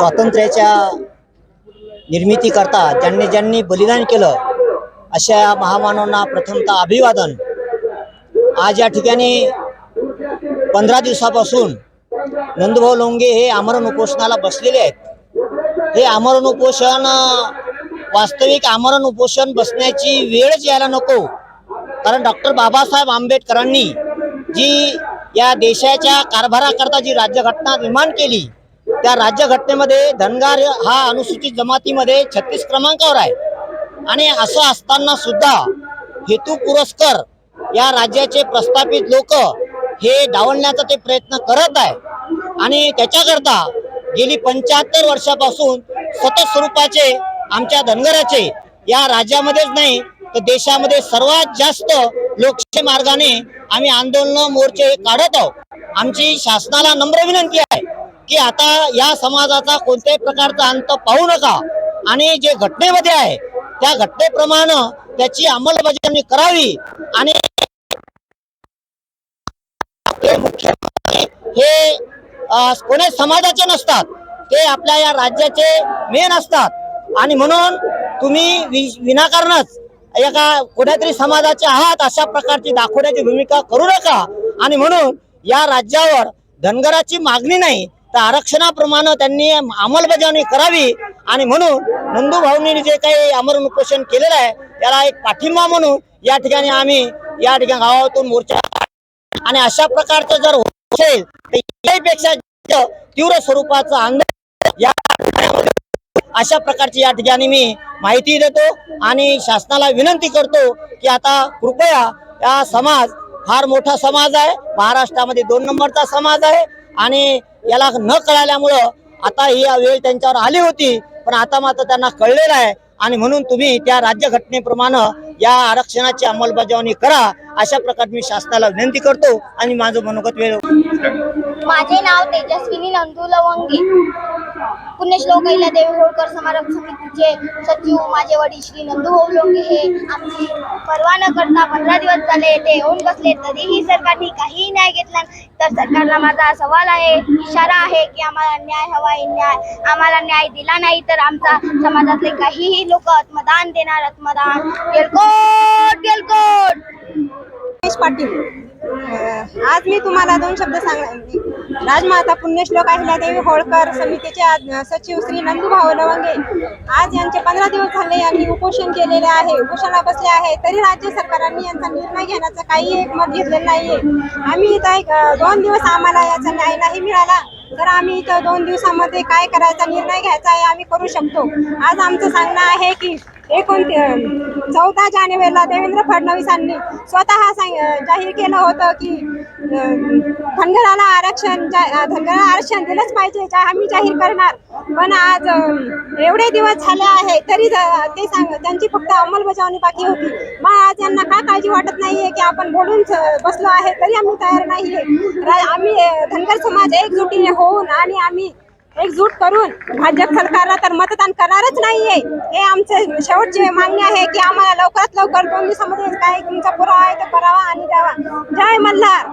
स्वातंत्र्याच्या निर्मिती करता ज्यांनी ज्यांनी बलिदान केलं अशा या महामानवांना प्रथमतः अभिवादन. आज या ठिकाणी पंधरा दिवसापासून नंदभाऊ लोंगे हे आमरण उपोषणाला बसलेले आहेत. हे आमरण उपोषण वास्तविक आमरण उपोषण बसण्याची वेळच यायला नको. कारण डॉक्टर बाबासाहेब आंबेडकरांनी जी या देशाच्या कारभाराकरता जी राज्यघटना निर्माण केली त्या राज्यघटनेमध्ये धनगार हा अनुसूचित जमातीमध्ये छत्तीस क्रमांकावर आहे. आणि असं असताना सुद्धा हेतू पुरस्कर या राज्याचे प्रस्थापित लोक हे डावलण्याचा ते प्रयत्न करत आहे. आणि त्याच्याकरता गेली पंच्याहत्तर वर्षापासून सतत स्वरूपाचे आमच्या धनगराचे या राज्यामध्येच नाही तर देशामध्ये सर्वात जास्त लोकशाही मार्गाने आम्ही आंदोलन मोर्चे काढत आहोत. आमची शासनाला नम्र विनंती आहे. की आता या समाजाचा कोणत्याही प्रकारचा अंत पाहू नका. आणि जे घटनेमध्ये आहे त्या घटनेप्रमाणे त्याची अंमलबजावणी करावी आणि हे मुख्यमंत्री हे कोणी समाजाचे नसतात. ते आपल्या या राज्याचे मेन असतात. आणि म्हणून तुम्ही वि- विनाकारणच एका कोणत्यातरी समाजाचे आहात अशा प्रकारची दाखवण्याची भूमिका करू नका. आणि म्हणून या राज्यावर धनगराची मागणी नाही तर आरक्षणाप्रमाणे त्यांनी अंमलबजावणी करावी आणि म्हणून नंदू भाऊनी जे काही आमरण उपोषण केलेलं आहे त्याला एक पाठिंबा म्हणून या ठिकाणी आम्ही या ठिकाणी गावातून मोर्चा आणि अशा प्रकारचं जर होत असेल तर यापेक्षा तीव्र स्वरूपाचं आंदोलन या अशा प्रकारची या ठिकाणी मी माहिती देतो आणि शासनाला विनंती करतो की आता कृपया या समाज फार मोठा समाज आहे. महाराष्ट्रामध्ये दोन नंबरचा समाज आहे आणि याला न कळाल्यामुळं आता ही वेळ त्यांच्यावर आली होती पण आता मात्र त्यांना कळलेलं आहे. आणि म्हणून तुम्ही त्या राज्यघटनेप्रमाणे या आरक्षणाची अंमलबजावणी करा. अशा प्रकारे मी शासनाला विनंती करतो आणि माझं मनोगत वेळ माझे नाव तेजस्विनी नंदू लवंगी पुण्यश्लोक देवी होळकर समारंभ समितीचे सचिव माझे वडील श्री नंदूभाऊ लोंगे हे आमची परवा न करता पंधरा दिवस झाले येथे येऊन बसले. तरीही सरकारने काहीही न्याय घेतला तर सरकारला माझा सवाल आहे इशारा आहे की आम्हाला न्याय हवा आहे न्याय आम्हाला न्याय दिला नाही तर आमचा समाजातले काहीही लोक आत्मदान देणार. आत्मदान. गेलकोट गेलकोट पाटील आज मी तुम्हाला दोन शब्द सांगणार राजमाता पुण्यश्लोक अहिल्यादेवी होळकर समितीचे सचिव श्री नंदूभाऊ लवंगे. आज यांचे पंधरा दिवस झाले यांनी उपोषण केलेले आहे. उपोषणाला बसले आहे. तरी राज्य सरकारांनी यांचा निर्णय घेण्याचं काही एक मत घेतलेलं नाहीये. आम्ही इथं एक दोन दिवस आम्हाला याचा न्याय नाही मिळाला. तर आम्ही इथं दोन दिवसामध्ये काय करायचा निर्णय घ्यायचा आहे आम्ही करू शकतो. आज आमचं सांगणं आहे की एकूण चौदा जानेवारीला देवेंद्र फडणवीसांनी स्वतः सांग जाहीर केलं होतं की धनगराला आरक्षण धनगराला आरक्षण दिलंच पाहिजे जा आम्ही जाहीर करणार. पण आज एवढे दिवस झाले आहे तरी ते सांग त्यांची फक्त अंमलबजावणी बाकी होती. मग आज यांना का काळजी वाटत नाहीये की आपण बोलून बसलो आहे तरी आम्ही तयार नाहीये. आम्ही धनगर समाज एकजुटीने होऊन आणि आम्ही एकजूट करून भाजप सरकारला तर मतदान करणारच नाहीये. हे आमचे शेवटची मागणी आहे की आम्हाला लवकरात लवकर दोन दिवसामध्ये काय तुमचा पुरावा आहे तो करावा आणि द्यावा. जय मल्हार.